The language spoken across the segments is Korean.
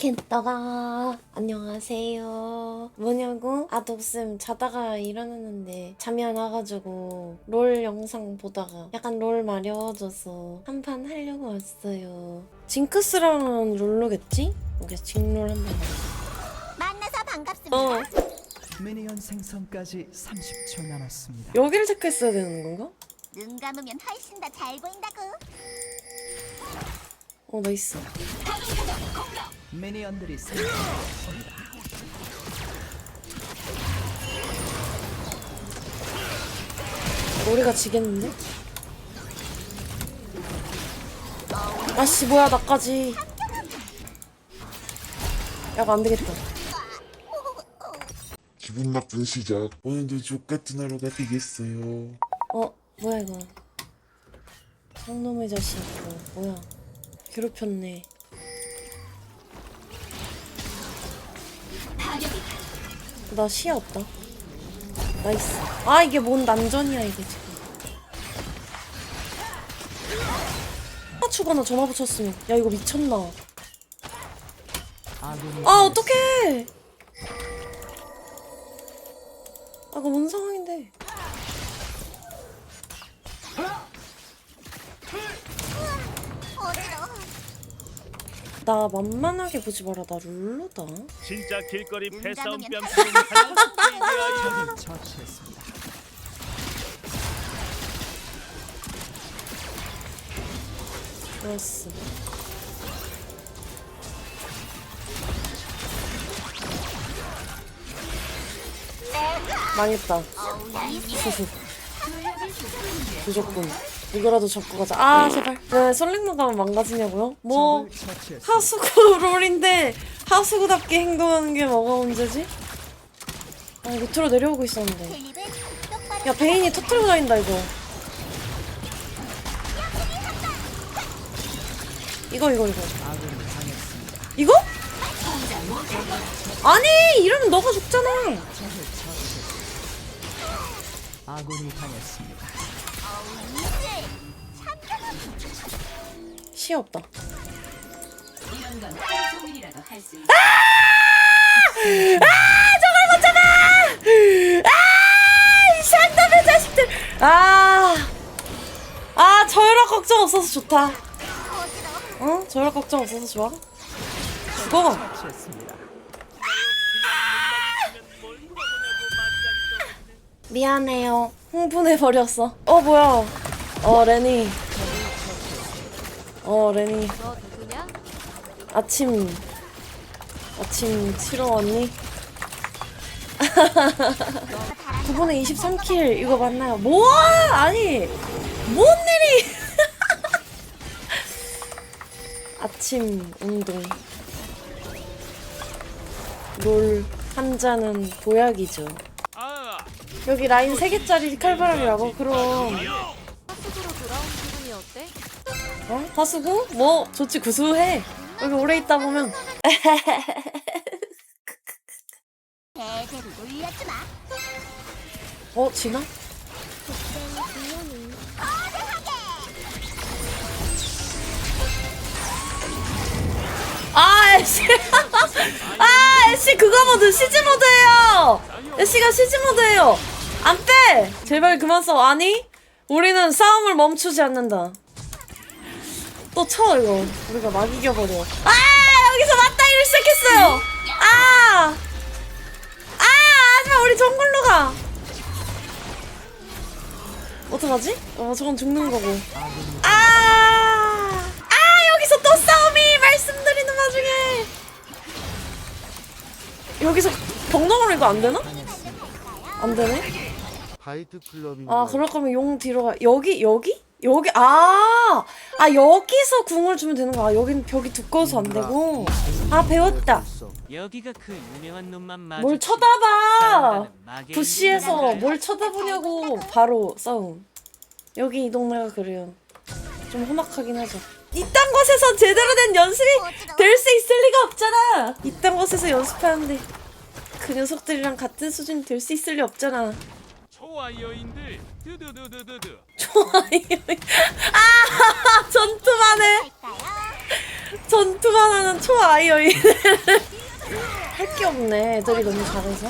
켄터가 안녕하세요. 뭐냐고? 아 독쌤 자다가 일어났는데 잠이 안 와가지고 롤 영상 보다가 약간 롤 마려워져서 한 판 하려고 왔어요. 징크스랑 롤로겠지? 그래서 징롤 한번. 만나서 반갑습니다. 어 미니언 생성까지 30초 남았습니다. 여기를 체크했어야 되는 건가? 눈 감으면 훨씬 더 잘 보인다고. 어 나이스. 미니언들이 생성되었습니다. 우리가 지겠는데? 아씨 뭐야 나까지 야가 안되겠다 기분 나쁜 시작. 오늘도 족같은 하루가 되겠어요. 어 뭐야 이거 상놈의 자식 이거 뭐야 괴롭혔네 나 시야 없다. 나이스. 아 이게 뭔 난전이야 이게 지금. 맞추거나 전화 붙였으면. 야 이거 미쳤나. 아 어떡해. 아 이거 뭔 상황인데 어지러워. 나 만만하게 보지 마라 나 룰루다. 진짜 길거리 눈 패싸움 뺨치는 한국인이야. 처치했습니다. 망했다 무조건 이거라도 접고 가자 아 제발 왜 솔랭만 가면 망가지냐고요? 뭐 처치했습니다. 하수구 롤인데 하수구답게 행동하는 게 뭐가 문제지? 아 밑으로 내려오고 있었는데 야 베인이 터트리고 다닌다 이거 이거 이거 이거 아군이 당했습니다. 이거? 아니 이러면 너가 죽잖아 적을 처치했습니다. 아군이 당했습니다. 시야 없다 아이 샹담의 자식들! 아, 아 저혈압 걱정 없어서 좋다. 어? 저혈압 걱정 없어서 좋아? 죽어. 미안해요. 흥분해버렸어. 어 뭐야? 어 레니 어 레니 너 누구냐? 아침 아침 치러 왔니? 9분에 23킬 이거 맞나요? 뭐 아니 뭔 일이 아침 운동 롤 한 잔은 보약이죠 아, 여기 라인 3개짜리 칼바람이라고? 그럼 어? 하수구? 뭐 좋지 구수해 여기 오래 있다 보면 마. 어 지나? 아 애쉬 아 애쉬 그거 모드 시즈 모드예요 애쉬가 시즈 모드예요 안 빼 제발 그만 써 아니 우리는 싸움을 멈추지 않는다 또 쳐 이거 우리가 막 이겨버려 아 여기서 맞다이를 시작했어요 아 아, 하지마 우리 정글로 가. 어떡하지? 어, 저건 죽는 거고. 아, 아, 여기서 또 싸움이 말씀드리는 와중에. 여기서 벽넘으로 이거 안 되나? 안 되네. 아, 그럴 거면 용 뒤로 가. 여기, 여기? 여기, 아, 아, 여기서 궁을 주면 되는 거야. 여긴 벽이 두꺼워서 안 되고. 아, 배웠다. 여기가 그 유명한 놈만 마주 뭘 쳐다봐! 부시에서 뭘 쳐다보냐고. 바로 싸움. 여기 이 동네가 그래요. 좀 험악하긴 하죠. 이딴 곳에서 제대로 된 연습이 될 수 있을 리가 없잖아! 이딴 곳에서 연습하는데 그 녀석들이랑 같은 수준이 될 수 있을 리 없잖아 좋아요인들 두두두두두두. 좋아요 아 전투만 해? 전투만 생존하는 초아이어인. 할 게 없네. 애들이 너무 잘해서.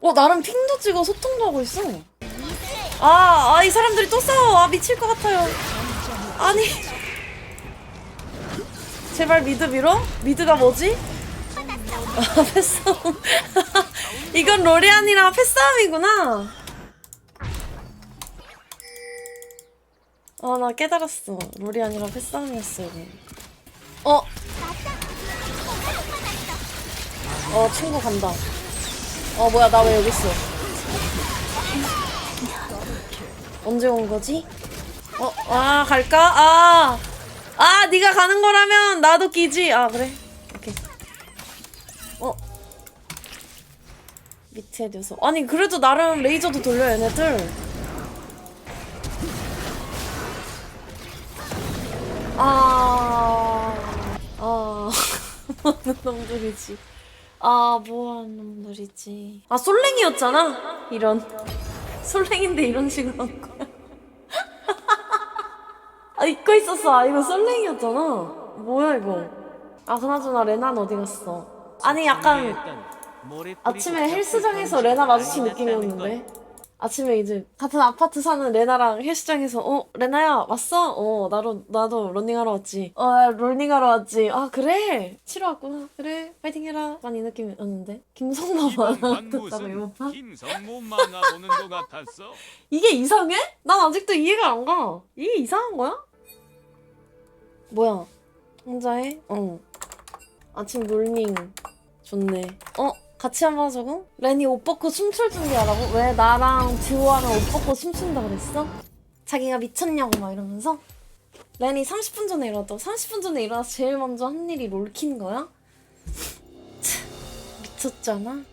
어, 나름 핑도 찍어 소통도 하고 있어. 아, 아, 이 사람들이 또 싸워. 아, 미칠 것 같아요. 아니. 제발 미드 밀어? 미드가 뭐지? 아, 패싸움. 이건 로리안이랑 패싸움이구나. 아, 나 깨달았어. 로리안이랑 패싸움이었어, 이거. 어? 어, 친구 간다. 어, 뭐야, 나 왜 여기 있어? 언제 온 거지? 어, 아, 갈까? 아, 아, 네가 가는 거라면 나도 끼지. 아, 그래. 밑에 녀석. 아니, 그래도 나름 레이저도 돌려, 얘네들. 아, 아, 뭐하는 놈들이지. 아, 뭐하는 놈들이지. 아, 솔랭이었잖아? 이런. 솔랭인데 이런 식으로 한 거야. 아, 잊고 있었어. 아, 이거 솔랭이었잖아. 뭐야, 이거. 아, 그나저나 레나는 어디 갔어? 아니, 약간 아침에 헬스장에서 레나 마주친 느낌이었는데. 아침에 이제 같은 아파트 사는 레나랑 헬스장에서 어 레나야 왔어? 어 나도 나도 러닝하러 왔지. 어 러닝하러 왔지. 아 그래 치러 왔구나. 그래 파이팅해라. 약간 이 느낌이었는데 김성모 이번 만화 관 듣다가 무슨 이모파 김성모 만화 보는 것 같았어. 이게 이상해? 난 아직도 이해가 안 가. 이게 이상한 거야? 뭐야? 혼자 해? 어. 아침 롤링 좋네. 어? 같이 한번 하자고? 레니 옷 벗고 춤출 준비하라고? 왜 나랑 듀오하면 옷 벗고 춤춘다 그랬어? 자기가 미쳤냐고 막 이러면서? 레니 30분 전에 일어났다고? 30분 전에 일어나서 제일 먼저 한 일이 롤킨 거야? 참, 미쳤잖아?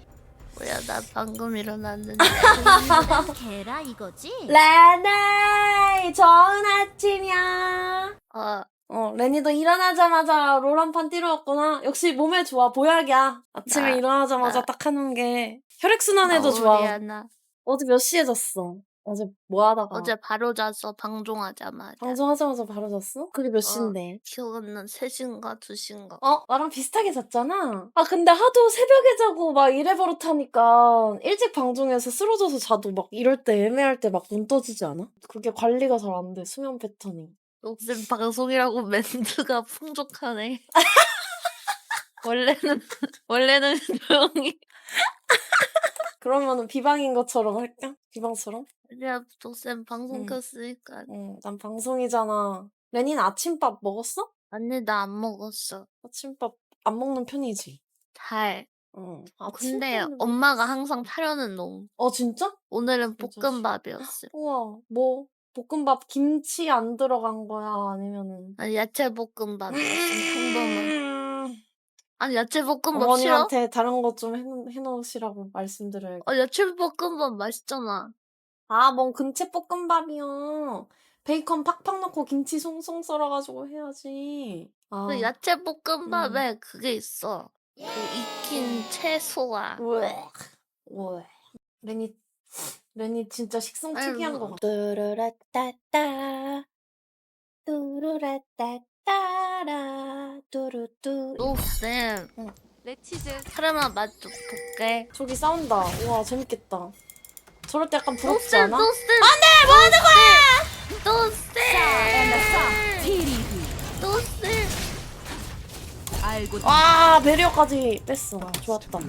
뭐야 나 방금 일어났는데 개라 이거지? 레니 좋은 아침이야 어 어, 레니도 일어나자마자 롤 한 판 뛰러 왔구나. 역시 몸에 좋아. 보약이야. 아침에 나- 일어나자마자 나- 딱 하는 게. 혈액순환에도 좋아. 오리아나 어제 몇 시에 잤어? 어제 뭐 하다가? 어제 바로 잤어 방종하자마자 방송하자마자 바로 잤어? 그게 몇 시인데? 기억 안 나. 3시인가 2시인가 어? 나랑 비슷하게 잤잖아. 아, 근데 하도 새벽에 자고 막 이래 버릇하니까 일찍 방송해서 쓰러져서 자도 막 이럴 때 애매할 때 막 눈 떠지지 않아? 그게 관리가 잘 안 돼. 수면 패턴이. 녹슨 방송이라고 멘트가 풍족하네 원래는 원래는 조용히 그러면은 비방인 것처럼 할까? 비방처럼? 아니야 녹슨 방송 응. 켰으니까 응, 난 방송이잖아. 레니는 아침밥 먹었어? 아니 나 안 먹었어 아침밥 안 먹는 편이지. 잘 응. 근데 아침밥은 엄마가. 항상 차려는 놓음 어 진짜? 오늘은 진짜 볶음밥이었어 우와 뭐 볶음밥 김치 안 들어간 거야 아니면은 아니 야채 볶음밥이었어 평범한 음, 아니 야채 볶음밥 싫어? 어머니한테 다른 거좀 해놓으시라고 말씀드려야겠다. 어 야채 볶음밥 맛있잖아 아뭔 근채 볶음밥이요. 베이컨 팍팍 넣고 김치 송송 썰어가지고 해야지. 아. 그 야채 볶음밥에 그게 있어 그 익힌 채소와 왜? 왜? 레니 레니 진짜 식성. 특이한 거 같아. 뚜루라따따 뚜루라따따라 뚜루뚜 노쌤 레치즈 카레마 맛좀 볼게 저기 싸운다. 우와 재밌겠다. 저럴 때 약간 부럽지 노쌤 않아? 노쌤 안돼 뭐하는 거야 노쌤 노쌤 알고 와 배리어까지 뺐어. 좋았다.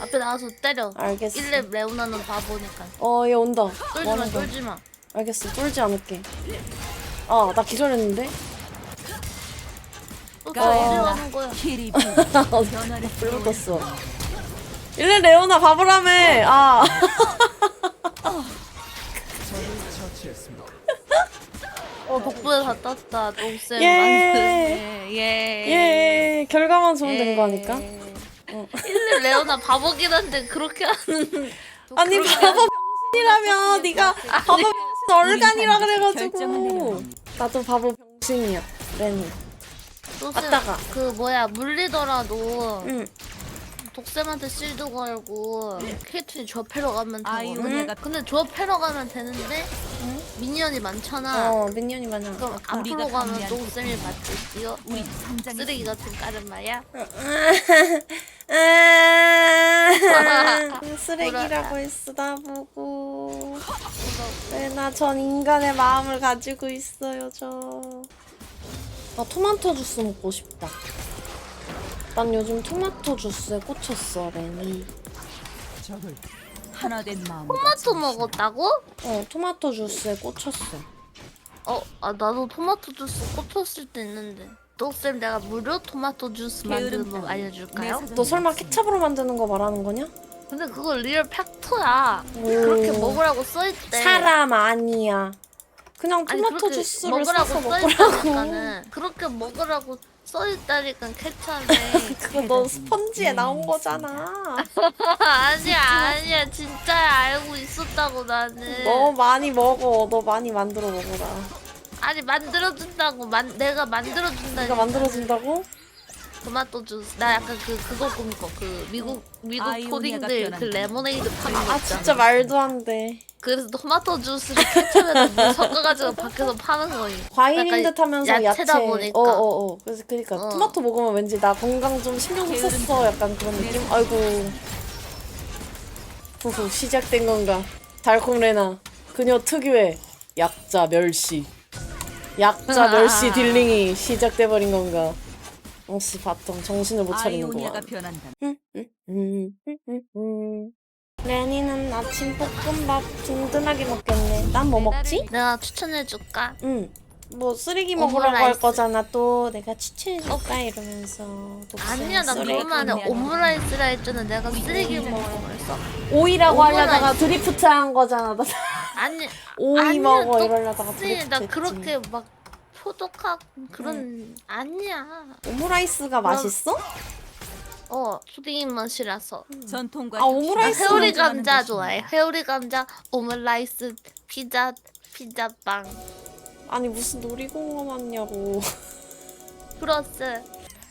앞에 나와서 때려 알겠어. 1렙 레오나는 바보니까 어 얘 온다. 뭐 쫄지마 하는 거야? 쫄지마 알겠어. 쫄지 않을게. 아 나 기절했는데? 또 아. 어디 가는 거야 불 붙었어. 일레 레오나 바보라며. 아. 어 덕분에 다 땄다 노쌤 예. 만드네 예. 예 결과만 좋으면 된 거니까. 어. 1렙 레오나 바보긴 한데 그렇게 하는 아니 바보 병신이라며 네가 바보 병신 얼간이라 그래가지고. 나도 바보 병신이야. 레니 왔다가. 그 뭐야 물리더라도 응 독쌤한테 실드 걸고 케이튼이 저 패러 가면 되거든. 아이오니아가 근데 저 패러 가면 되는데 미니언이 많잖아. 어 민현이 많아 그럼. 앞으로 우리가 가면 강미한 독쌤이 맞을지요? 우리 성장이 쓰레기 같은 말이야? 아, 쓰레기라고 했어 나보고 왜나 전 인간의 마음을 가지고 있어요 저 아, 토마토 주스 먹고 싶다 난 요즘 토마토 주스에 꽂혔어 레니 적을 하나 된 마음. 토마토 먹었다고? 어 토마토 주스에 꽂혔어 어, 아 나도 토마토 주스 꽂혔을 때 있는데. 독쌤 내가 무료 토마토 주스 만드는 법 알려줄까요? 너 설마 케찹으로 만드는 거 말하는 거냐? 근데 그거 리얼 팩트야. 오. 그렇게 먹으라고 써있대. 사람 아니야 그냥 아니, 토마토 그렇게 주스를 먹으라고 사서 먹으라고 써있다니까는 그렇게 먹으라고 써있다니까 케찹에 그거 너 스펀지에 나온 거잖아 아니야 아니야 진짜 알고 있었다고 나는 너 많이 먹어. 너 많이 만들어 먹어라. 아니 만들어준다고 만, 내가 만들어준다니까 내가 만들어준다고? 토마토 주스 나 약간 그 그거 꿈꿔 그 미국 미국 아이오니아가 코딩들 그 변한다. 레모네이드 파는 거 아 있잖아 진짜 말도 안 돼. 그래서 토마토 주스를 케첩에다 물 섞어가지고 밖에서 파는 거임 과일인 약간 듯하면서 야채. 야채다 보니까. 어어어. 그래서 그러니까 어. 토마토 먹으면 왠지 나 건강 좀 신경 좀 썼어. 약간 그런 느낌. 아이고. 후후 시작된 건가? 달콤 레나 그녀 특유의 약자 멸시. 약자 멸시 딜링이 시작돼 버린 건가? 역시 바텀 정신을 못 아이오니아가 차리는구만. 음, 레니는 아침 볶음밥 든든하게 먹겠네. 난 뭐 먹지? 내가 추천해줄까? 응. 뭐 쓰레기 먹으라고 할 오므라이스. 거잖아 또 내가 추천해줄까 이러면서 독생 아니야 나 쓰레기. 오므라이스라 했잖아 내가 쓰레기 먹어 그랬어 오이라고 하려다가 오므라이스. 드리프트 한 거잖아 나 아니 오이 아니야, 먹어 또 이러려다가 쎄, 드리프트 나 했지. 그렇게 막 표독하고 그런 아니야 오므라이스가 맛있어? 어 푸딩 맛이라서 전통과 아, 오므라이스 나 회오리 감자. 좋아해 회오리 감자 오므라이스 피자 피자빵 아니 무슨 놀이공원 왔냐고 플러스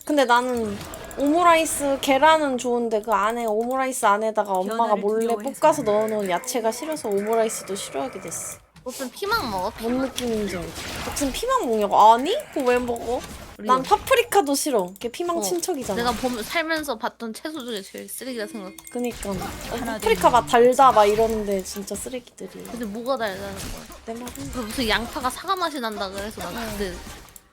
근데 나는 오므라이스 계란은 좋은데 그 안에 오므라이스 안에다가 엄마가 변화를 몰래 두려워해서. 볶아서 넣어놓은 야채가 싫어서 오므라이스도 싫어하게 됐어 무슨 피망 먹어? 뭔 느낌인지 알지? 무슨 피망 먹냐고? 아니? 그거 왜 먹어? 난 파프리카도 싫어. 걔 피망 어, 친척이잖아. 내가 보면 살면서 봤던 채소 중에 제일 쓰레기라 생각 그니까 어, 파프리카 맛 달다 막 이러는데 진짜 쓰레기들이. 근데 뭐가 달라는 거야 내 말은 그 무슨 양파가 사과 맛이 난다 그래서 난 그때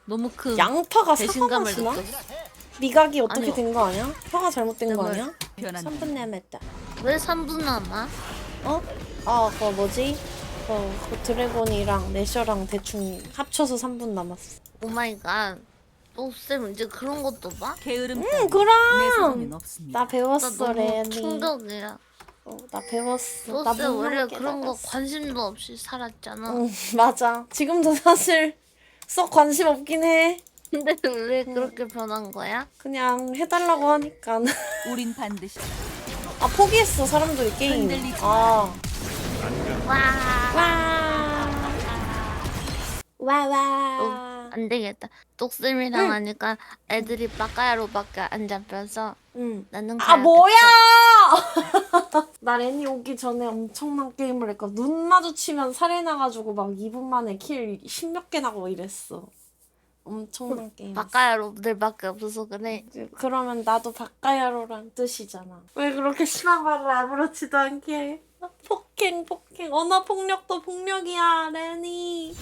너무 큰 양파가 사과 배신감을 맛이 나? 느꼈어 미각이 어떻게 아니요. 된 거 아니야? 혀가 잘못된 내거 말. 아니야? 변한다. 3분 남았다. 왜 3분 남아? 어? 아 그거 뭐지? 어, 그 드래곤이랑 내셔랑 대충 합쳐서 3분 남았어. 오 마이 갓 또쌤 이제 그런 것도 봐? 게으름 응 따위 그럼! 내 세상엔 없습니다. 나나 배웠어 너무 레니. 충격이야 어, 나 배웠어. 나 또쌤 원래 문화를 그런 거. 관심도 없이 살았잖아 응, 맞아. 지금도 사실 썩 관심 없긴 해. 근데 왜 그렇게 변한 거야? 그냥 해달라고 하니까. 우린 반드시 아, 포기했어, 사람들이 게임. 흔들리지 아. 와 와. 와, 와. 안 되겠다 똑쌤이랑 응. 하니까 애들이 빠까야로밖에 안 잡혀서 응. 나는 아, 가야겠다. 뭐야! 나 레니 오기 전에 엄청난 게임을 했고, 눈 마주치면 살해 나가지고 막 2분 만에 킬 10몇 개 나고 이랬어. 엄청난 게임. 빠까야로들밖에 없어서 그래 그러면 나도 바까야로란 뜻이잖아. 왜 그렇게 심한 말을 아무렇지도 않게 해? 폭행, 폭행. 언어 폭력도 폭력이야, 레니.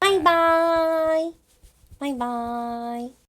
바이바이. 바이바이.